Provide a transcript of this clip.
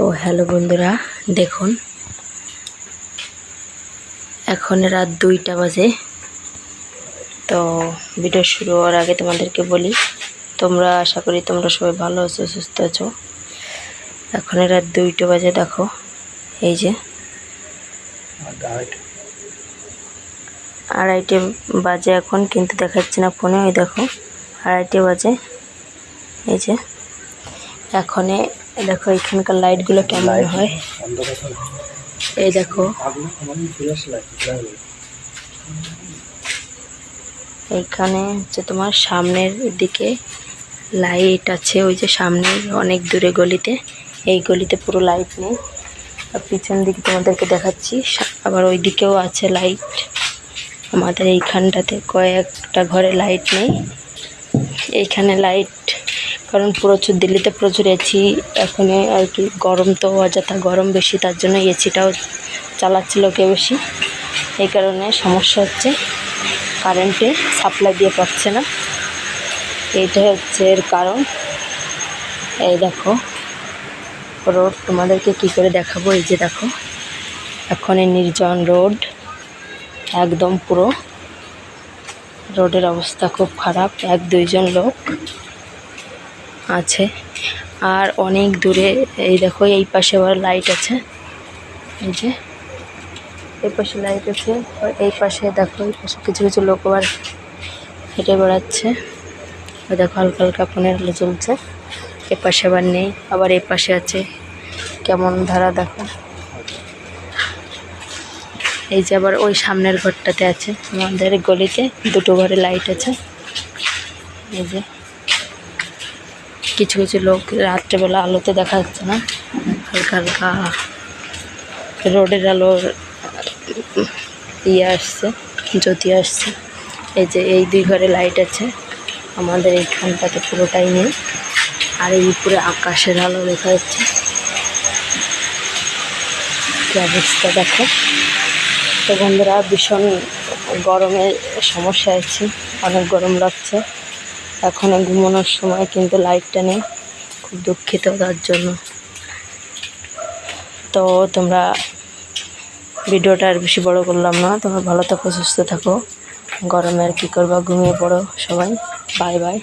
তো হ্যালো বন্ধুরা, দেখুন। এখন রাত দুইটা বাজে। তো ভিডিও শুরু হওয়ার আগে তোমাদেরকে বলি, তোমরা আশা করি তোমরা সবাই ভালো আছো, সুস্থ আছো। এখন রাত দুইটা বাজে, দেখো, এই যে। আড়াইটে বাজে এখন, কিন্তু দেখাচ্ছে না ফোনে, ওই দেখো, আড়াইটে বাজে, এই যে। এখনে দেখো এখানকার লাইটগুলো কেমন হয়? এই দেখো। এইখানে হচ্ছে তোমার সামনের দিকে লাইট আছে ওই যে সামনে অনেক দূরে গলিতে। এই গলিতে পুরো লাইট নেই। আর পিছন দিকে তোমাদেরকে দেখাচ্ছি আবার ওই দিকেও আছে লাইট আমাদের এইখানটাতে কয়েকটা ঘরে লাইট নেই। এইখানে লাইট কারণ প্রচুর দিল্লিতে প্রচুর এসি এখন আর কি গরম তো অযথা গরম বেশি, তার জন্য এসিটাও চালাচ্ছিল কে বেশি। এই কারণে সমস্যা হচ্ছে কারেন্টে সাপ্লাই দিয়ে পাচ্ছে না। এইটা হচ্ছে এর কারণ। এই দেখো রোড তোমাদেরকে কি করে দেখাবো? এই যে দেখো, এখন এই নির্জন রোড একদম পুরো। রোডের অবস্থা খুব খারাপ, এক দুইজন লোক। আছে। আর অনেক দূরে, এই দেখো, এই পাশে আবার লাইট আছে। এই যে, এই পাশে লাইট আছে, আর এই পাশে দেখো, এই পাশে কিছু কিছু লোক আবার হেঁটে বেড়াচ্ছে। দেখো, হালকা হালকা ফোনের আলো চলছে এ পাশে আবার নেই, আবার এই পাশে আছে। কেমন ধারা, দেখো। এই যে আবার ওই সামনের ঘরটাতে আছে। আমাদের গলিতে দুটো ঘরে লাইট আছে। এই যে। কিছু কিছু লোক রাত্রেবেলা আলোতে দেখা যাচ্ছে না। হালকা হালকা রোডের আলোর ইয়ে আসছে, জ্যোতি আসছে। এই যে এই দুই ঘরে লাইট আছে। আমাদের এইখানটাতে পুরোটাই নেই। আর এই উপরে আকাশের আলো দেখা যাচ্ছে। অবস্থা দেখো। তো বন্ধুরা, ভীষণ গরমের সমস্যা আছে। অনেক গরম লাগছে। এখন ঘুমানোর সময়, কিন্তু লাইটটা নেই। খুব দুঃখিত তার জন্য। তো তোমরা ভিডিওটা আর বেশি বড় করলাম না। তোমরা ভালো থাকো, সুস্থ থাকো। গরমে আর কী করবা? ঘুমিয়ে পড়ো সবাই। Bye bye